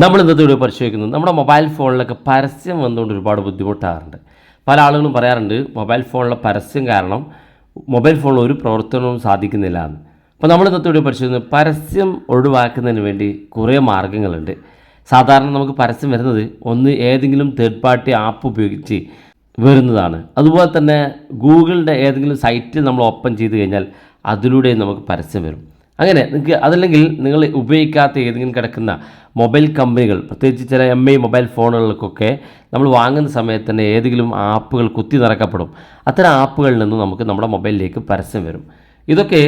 നമ്മൾ ഇന്നത്തെ വീഡിയോ പരിശോധിക്കുന്നത് നമ്മുടെ മൊബൈൽ ഫോണിലൊക്കെ പരസ്യം വന്നുകൊണ്ട് ഒരുപാട് ബുദ്ധിമുട്ടാറുണ്ട്. പല ആളുകളും പറയാറുണ്ട് മൊബൈൽ ഫോണിലെ പരസ്യം കാരണം മൊബൈൽ ഫോണിൽ ഒരു പ്രവർത്തനവും സാധിക്കുന്നില്ല എന്ന്. അപ്പോൾ നമ്മൾ ഇന്നത്തെ വീഡിയോ പരിശോധിക്കുന്നത് പരസ്യം ഒഴിവാക്കുന്നതിന് വേണ്ടി കുറേ മാർഗങ്ങളുണ്ട്. സാധാരണ നമുക്ക് പരസ്യം വരുന്നത് ഒന്ന് ഏതെങ്കിലും തേർഡ് പാർട്ടി ആപ്പ് ഉപയോഗിച്ച് വരുന്നതാണ്. അതുപോലെ തന്നെ ഗൂഗിളിന്റെ ഏതെങ്കിലും സൈറ്റിൽ നമ്മൾ ഓപ്പൺ ചെയ്ത് കഴിഞ്ഞാൽ അതിലൂടെ നമുക്ക് പരസ്യം വരും. അങ്ങനെ നിങ്ങൾക്ക് അതല്ലെങ്കിൽ നിങ്ങൾ ഉപയോഗിക്കാത്ത ഏതെങ്കിലും കിടക്കുന്ന മൊബൈൽ കമ്പനികൾ പ്രത്യേകിച്ച് ചില എം ഐ മൊബൈൽ ഫോണുകൾക്കൊക്കെ നമ്മൾ വാങ്ങുന്ന സമയത്ത് തന്നെ ഏതെങ്കിലും ആപ്പുകൾ കുത്തി നിറക്കപ്പെടും. അത്തരം ആപ്പുകളിൽ നിന്ന് നമുക്ക് നമ്മുടെ മൊബൈലിലേക്ക് പരസ്യം വരും. ഇതൊക്കെ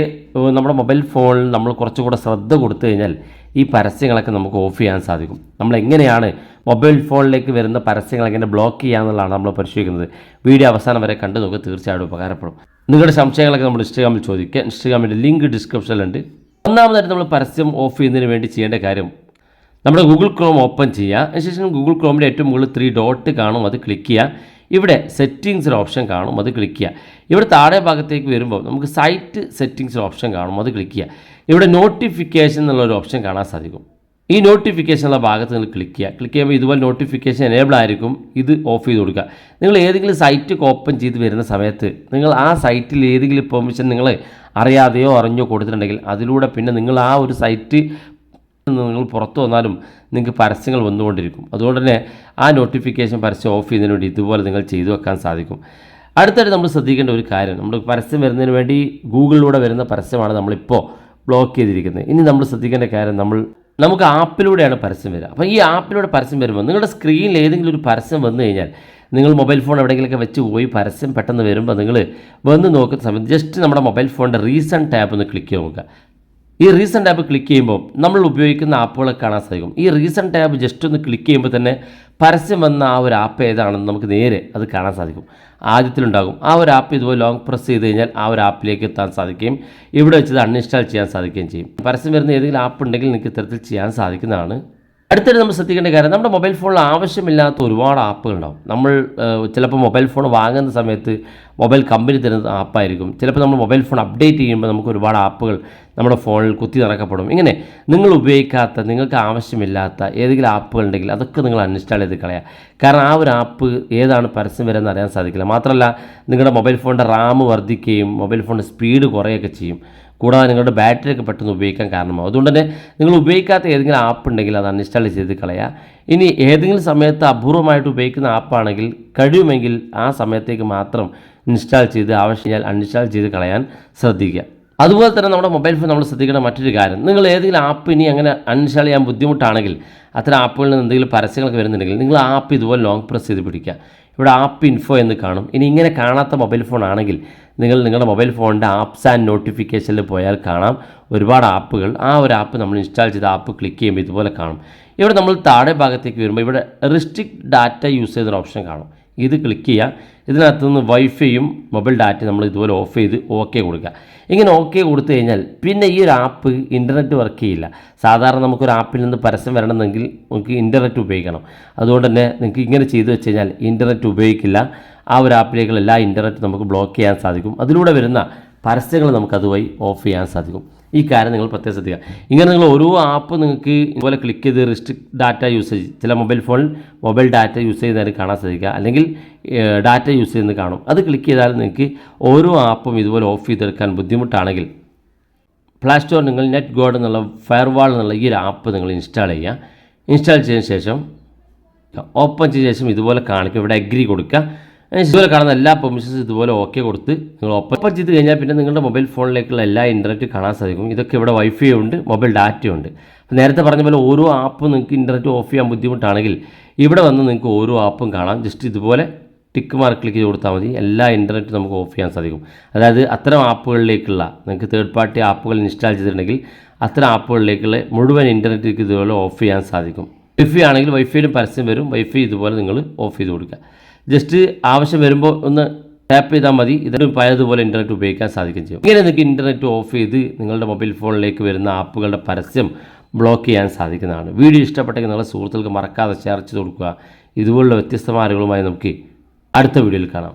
നമ്മുടെ മൊബൈൽ ഫോണിൽ നമ്മൾ കുറച്ചുകൂടെ ശ്രദ്ധ കൊടുത്തു കഴിഞ്ഞാൽ ഈ പരസ്യങ്ങളൊക്കെ നമുക്ക് ഓഫ് ചെയ്യാൻ സാധിക്കും. നമ്മൾ എങ്ങനെയാണ് മൊബൈൽ ഫോണിലേക്ക് വരുന്ന പരസ്യങ്ങൾ എങ്ങനെ ബ്ലോക്ക് ചെയ്യാമെന്നുള്ളതാണ് നമ്മൾ പരിശോധിക്കുന്നത്. വീഡിയോ അവസാനം വരെ കണ്ടു നമുക്ക് തീർച്ചയായിട്ടും ഉപകാരപ്പെടും. നിങ്ങളുടെ സംശയങ്ങളൊക്കെ നമ്മൾ ഇൻസ്റ്റഗ്രാമിൽ ചോദിക്കുക ഇൻസ്റ്റഗ്രാമിന്റെ ലിങ്ക് ഡിസ്ക്രിപ്ഷനിലുണ്ട്. ഒന്നാമതായിട്ട് നമ്മൾ പരസ്യം ഓഫ് ചെയ്യുന്നതിന് വേണ്ടി ചെയ്യേണ്ട കാര്യം നമ്മുടെ ഗൂഗിൾ ക്രോം ഓപ്പൺ ചെയ്യുക. അതിനുശേഷം ഗൂഗിൾ ക്രോമിന്റെ ഏറ്റവും മുകളിൽ ത്രീ ഡോട്ട് കാണും അത് ക്ലിക്ക് ചെയ്യുക. ഇവിടെ സെറ്റിങ്സ് ഒരു ഓപ്ഷൻ കാണും അത് ക്ലിക്ക് ചെയ്യുക. ഇവിടെ താഴെ ഭാഗത്തേക്ക് വരുമ്പോൾ നമുക്ക് സൈറ്റ് സെറ്റിങ്സ് ഓപ്ഷൻ കാണും അത് ക്ലിക്ക് ചെയ്യുക. ഇവിടെ നോട്ടിഫിക്കേഷൻ എന്നുള്ളൊരു ഓപ്ഷൻ കാണാൻ സാധിക്കും. ഈ നോട്ടിഫിക്കേഷനുള്ള ഭാഗത്ത് നിങ്ങൾ ക്ലിക്ക് ചെയ്യുക. ക്ലിക്ക് ചെയ്യുമ്പോൾ ഇതുപോലെ നോട്ടിഫിക്കേഷൻ എനേബിൾ ആയിരിക്കും. ഇത് ഓഫ് ചെയ്ത് കൊടുക്കുക. നിങ്ങൾ ഏതെങ്കിലും സൈറ്റ് ഓപ്പൺ ചെയ്ത് വരുന്ന സമയത്ത് നിങ്ങൾ ആ സൈറ്റിൽ ഏതെങ്കിലും പെർമിഷൻ നിങ്ങൾ അറിയാതെയോ അറിഞ്ഞോ കൊടുത്തിട്ടുണ്ടെങ്കിൽ അതിലൂടെ പിന്നെ നിങ്ങൾ ആ ഒരു സൈറ്റ് നിങ്ങൾ പുറത്തു വന്നാലും നിങ്ങൾക്ക് പരസ്യങ്ങൾ വന്നുകൊണ്ടിരിക്കും. അതുകൊണ്ട് തന്നെ ആ നോട്ടിഫിക്കേഷൻ പരസ്യം ഓഫ് ചെയ്യുന്നതിന് വേണ്ടി ഇതുപോലെ നിങ്ങൾ ചെയ്തു വെക്കാൻ സാധിക്കും. അടുത്തായിട്ട് നമ്മൾ ശ്രദ്ധിക്കേണ്ട ഒരു കാര്യം. നമ്മൾ പരസ്യം വരുന്നതിന് വേണ്ടി ഗൂഗിളിലൂടെ വരുന്ന പരസ്യമാണ് നമ്മളിപ്പോൾ ബ്ലോക്ക് ചെയ്തിരിക്കുന്നത്. ഇനി നമ്മൾ ശ്രദ്ധിക്കേണ്ട കാര്യം നമ്മൾ നമുക്ക് ആപ്പിലൂടെയാണ് പരസ്യം വരിക. അപ്പോൾ ഈ ആപ്പിലൂടെ പരസ്യം വരുമ്പോൾ നിങ്ങളുടെ സ്ക്രീനിൽ ഏതെങ്കിലും ഒരു പരസ്യം വന്നു കഴിഞ്ഞാൽ നിങ്ങൾ മൊബൈൽ ഫോൺ എവിടെയെങ്കിലുമൊക്കെ വെച്ച് പോയി പരസ്യം പെട്ടെന്ന് വരുമ്പോൾ നിങ്ങൾ വന്ന് നോക്കുന്ന സമയത്ത് ജസ്റ്റ് നമ്മുടെ മൊബൈൽ ഫോണിന്റെ റീസൺ ടാബ് ഒന്ന് ക്ലിക്ക് ചെയ്ത് നോക്കുക. ഈ റീസൺ ടാബ് ക്ലിക്ക് ചെയ്യുമ്പോൾ നമ്മൾ ഉപയോഗിക്കുന്ന ആപ്പുകളൊക്കെ കാണാൻ സാധിക്കും. ഈ റീസൺ ടാബ് ജസ്റ്റ് ഒന്ന് ക്ലിക്ക് ചെയ്യുമ്പോൾ തന്നെ പരസ്യം വന്ന ആ ഒരു ആപ്പ് ഏതാണെന്ന് നമുക്ക് നേരെ അത് കാണാൻ സാധിക്കും. ആദ്യത്തിലുണ്ടാകും. ആ ഒരു ആപ്പ് ഇതുപോലെ ലോങ് പ്രസ് ചെയ്ത് കഴിഞ്ഞാൽ ആ ഒരു ആപ്പിലേക്ക് എത്താൻ സാധിക്കുകയും ഇവിടെ വെച്ച് അൺഇൻസ്റ്റാൾ ചെയ്യാൻ സാധിക്കുകയും ചെയ്യും. പരസ്യം വരുന്ന ഏതെങ്കിലും ആപ്പ് ഉണ്ടെങ്കിൽ നിങ്ങൾക്ക് ഇത്തരത്തിൽ ചെയ്യാൻ സാധിക്കുന്നതാണ്. അടുത്തിടെ നമ്മൾ ശ്രദ്ധിക്കേണ്ട കാര്യം നമ്മുടെ മൊബൈൽ ഫോണിൽ ആവശ്യമില്ലാത്ത ഒരുപാട് ആപ്പുകൾ ഉണ്ടാവും. നമ്മൾ ചിലപ്പോൾ മൊബൈൽ ഫോൺ വാങ്ങുന്ന സമയത്ത് മൊബൈൽ കമ്പനി തരുന്ന ആപ്പായിരിക്കും ചിലപ്പോൾ നമ്മൾ മൊബൈൽ ഫോൺ അപ്ഡേറ്റ് ചെയ്യുമ്പോൾ നമുക്ക് ഒരുപാട് ആപ്പുകൾ നമ്മുടെ ഫോണിൽ കുത്തി നിറക്കപ്പെടും ഇങ്ങനെ നിങ്ങൾ ഉപയോഗിക്കാത്ത നിങ്ങൾക്ക് ആവശ്യമില്ലാത്ത ഏതെങ്കിലും ആപ്പുകൾ ഉണ്ടെങ്കിൽ അതൊക്കെ നിങ്ങൾ അൺഇൻസ്റ്റാൾ ചെയ്ത് കളയുക കാരണം ആ ഒരു ആപ്പ് ഏതാണ് പരസ്യം വരുന്നത് അറിയാൻ സാധിക്കില്ല. മാത്രമല്ല നിങ്ങളുടെ മൊബൈൽ ഫോണിന്റെ റാം വർദ്ധിക്കുകയും മൊബൈൽ ഫോണിന്റെ സ്പീഡ് കുറയുകയൊക്കെ ചെയ്യും. കൂടാതെ നിങ്ങളുടെ ബാറ്ററി ഒക്കെ പെട്ടെന്ന് ഉപയോഗിക്കാൻ കാരണമാകും അതുകൊണ്ട് തന്നെ നിങ്ങൾ ഉപയോഗിക്കാത്ത ഏതെങ്കിലും ആപ്പ് ഉണ്ടെങ്കിൽ അത് അൺഇൻസ്റ്റാൾ ചെയ്ത് കളയുക ഇനി ഏതെങ്കിലും സമയത്ത് അപൂർവമായിട്ട് ഉപയോഗിക്കുന്ന ആപ്പാണെങ്കിൽ കഴിയുമെങ്കിൽ ആ സമയത്തേക്ക് മാത്രം ഇൻസ്റ്റാൾ ചെയ്ത് ആവശ്യം അൺഇൻസ്റ്റാൾ ചെയ്ത് കളയാൻ ശ്രദ്ധിക്കുക. അതുപോലെ തന്നെ നമ്മുടെ മൊബൈൽ ഫോൺ നമ്മൾ ശ്രദ്ധിക്കേണ്ട മറ്റൊരു കാര്യം. നിങ്ങൾ ഏതെങ്കിലും ആപ്പ് ഇനി അങ്ങനെ അൺഇൻസ്റ്റാൾ ചെയ്യാൻ ബുദ്ധിമുട്ടാണെങ്കിൽ അത്തരം ആപ്പുകളിൽ നിന്ന് എന്തെങ്കിലും പരസ്യങ്ങളൊക്കെ വരുന്നുണ്ടെങ്കിൽ നിങ്ങൾ ആപ്പ് ഇതുപോലെ ലോങ് പ്രസ് ചെയ്ത് പിടിക്കുക. ഇവിടെ ആപ്പ് ഇൻഫോ എന്ന് കാണും. ഇനി ഇങ്ങനെ കാണാത്ത മൊബൈൽ ഫോൺ ആണെങ്കിൽ നിങ്ങൾ നിങ്ങളുടെ മൊബൈൽ ഫോണിന്റെ ആപ്സ് ആൻഡ് നോട്ടിഫിക്കേഷനിൽ പോയാൽ കാണാം. ഒരുപാട് ആപ്പുകൾ ആ ഒരു ആപ്പ് നമ്മൾ ഇൻസ്റ്റാൾ ചെയ്ത ആപ്പ് ക്ലിക്ക് ചെയ്യുമ്പോൾ ഇതുപോലെ കാണും. ഇവിടെ നമ്മൾ താഴെ ഭാഗത്തേക്ക് വരുമ്പോൾ ഇവിടെ റിസ്ട്രിക്ട് ഡാറ്റ യൂസ് ചെയ്തൊരു ഓപ്ഷൻ കാണും. ഇത് ക്ലിക്ക് ചെയ്യുക. ഇതിനകത്ത് നിന്ന് വൈഫൈയും മൊബൈൽ ഡാറ്റ നമ്മൾ ഇതുപോലെ ഓഫ് ചെയ്ത് ഓക്കെ കൊടുക്കുക. ഇങ്ങനെ ഓക്കെ കൊടുത്തു കഴിഞ്ഞാൽ പിന്നെ ഈ ഒരു ആപ്പ് ഇന്റർനെറ്റ് വർക്ക് ചെയ്യില്ല. സാധാരണ നമുക്കൊരു ആപ്പിൽ നിന്ന് പരസ്യം വരണമെന്നെങ്കിൽ നമുക്ക് ഇന്റർനെറ്റ് ഉപയോഗിക്കണം. അതുകൊണ്ട് തന്നെ നിങ്ങൾക്ക് ഇങ്ങനെ ചെയ്തു വെച്ച് കഴിഞ്ഞാൽ ഇന്റർനെറ്റ് ഉപയോഗിക്കില്ല. ആ ഒരു ആപ്പിലേക്കുള്ള എല്ലാ ഇന്റർനെറ്റ് നമുക്ക് ബ്ലോക്ക് ചെയ്യാൻ സാധിക്കും. അതിലൂടെ വരുന്ന പരസ്യങ്ങൾ നമുക്ക് അതുവഴി ഓഫ് ചെയ്യാൻ സാധിക്കും. ഈ കാര്യം നിങ്ങൾ പ്രത്യേകം ശ്രദ്ധിക്കുക. ഇങ്ങനെ നിങ്ങൾ ഓരോ ആപ്പ് നിങ്ങൾക്ക് ഇതുപോലെ ക്ലിക്ക് ചെയ്ത് റിസ്ട്രിക്ട് ഡാറ്റ യൂസേജ് ചില മൊബൈൽ ഫോണിൽ മൊബൈൽ ഡാറ്റ യൂസ് ചെയ്യുന്നതിന് കാണാൻ സാധിക്കുക അല്ലെങ്കിൽ ഡാറ്റ യൂസ് ചെയ്യുന്നത് കാണും. അത് ക്ലിക്ക് ചെയ്താൽ നിങ്ങൾക്ക് ഓരോ ആപ്പും ഇതുപോലെ ഓഫ് ചെയ്തെടുക്കാൻ ബുദ്ധിമുട്ടാണെങ്കിൽ പ്ലേ സ്റ്റോർ നിങ്ങൾ നെറ്റ് ഗോഡ് എന്നുള്ള ഫയർവാൾ എന്നുള്ള ഈ ഒരു ആപ്പ് നിങ്ങൾ ഇൻസ്റ്റാൾ ചെയ്യുക. ഇൻസ്റ്റാൾ ചെയ്തതിന് ശേഷം ഓപ്പൺ ചെയ്ത ശേഷം ഇതുപോലെ കാണിക്കുക. ഇവിടെ അഗ്രി കൊടുക്കുക. ഇതുപോലെ കാണുന്ന എല്ലാ പെർമിഷൻസും ഇതുപോലെ ഓക്കെ കൊടുത്ത് നിങ്ങൾ ഓപ്പൺ ചെയ്ത് കഴിഞ്ഞാൽ പിന്നെ നിങ്ങളുടെ മൊബൈൽ ഫോണിലേക്കുള്ള എല്ലാ ഇന്റർനെറ്റ് കാണാൻ സാധിക്കും. ഇതൊക്കെ ഇവിടെ വൈഫൈ ഉണ്ട് മൊബൈൽ ഡാറ്റ ഉണ്ട്. അപ്പോൾ നേരത്തെ പറഞ്ഞ പോലെ ഓരോ ആപ്പും നിങ്ങൾക്ക് ഇന്റർനെറ്റ് ഓഫ് ചെയ്യാൻ ബുദ്ധിമുട്ടാണെങ്കിൽ ഇവിടെ വന്ന് നിങ്ങൾക്ക് ഓരോ ആപ്പും കാണാം. ജസ്റ്റ് ഇതുപോലെ ടിക്ക് മാർക്ക് ക്ലിക്ക് ചെയ്ത് കൊടുത്താൽ മതി. എല്ലാ ഇന്റർനെറ്റ് നമുക്ക് ഓഫ് ചെയ്യാൻ സാധിക്കും. അതായത് അത്തരം ആപ്പുകളിലേക്കുള്ള നിങ്ങൾക്ക് തേർഡ് പാർട്ടി ആപ്പുകൾ ഇൻസ്റ്റാൾ ചെയ്തിട്ടുണ്ടെങ്കിൽ അത്തരം ആപ്പുകളിലേക്കുള്ള മുഴുവൻ ഇന്റർനെറ്റ് ഇതുപോലെ ഓഫ് ചെയ്യാൻ സാധിക്കും. വൈഫൈ ആണെങ്കിൽ വൈഫൈയിലും പരസ്യം വരും. വൈഫൈ ഇതുപോലെ നിങ്ങൾ ഓഫ് ചെയ്ത് കൊടുക്കുക. ജസ്റ്റ് ആവശ്യം വരുമ്പോൾ ഒന്ന് ടാപ്പ് ചെയ്താൽ മതി. ഇതിന് പഴയതുപോലെ ഇന്റർനെറ്റ് ഉപയോഗിക്കാൻ സാധിക്കും ചെയ്യും. ഇങ്ങനെ നിങ്ങൾക്ക് ഇന്റർനെറ്റ് ഓഫ് ചെയ്ത് നിങ്ങളുടെ മൊബൈൽ ഫോണിലേക്ക് വരുന്ന ആപ്പുകളുടെ പരസ്യം ബ്ലോക്ക് ചെയ്യാൻ സാധിക്കുന്നതാണ്. വീഡിയോ ഇഷ്ടപ്പെട്ടെങ്കിൽ നിങ്ങളുടെ സുഹൃത്തുക്കൾക്ക് മറക്കാതെ ഷെയർ കൊടുക്കുക. ഇതുപോലുള്ള വ്യത്യസ്തമായ അറിവുകളുമായി നമുക്ക് അടുത്ത വീഡിയോയിൽ കാണാം.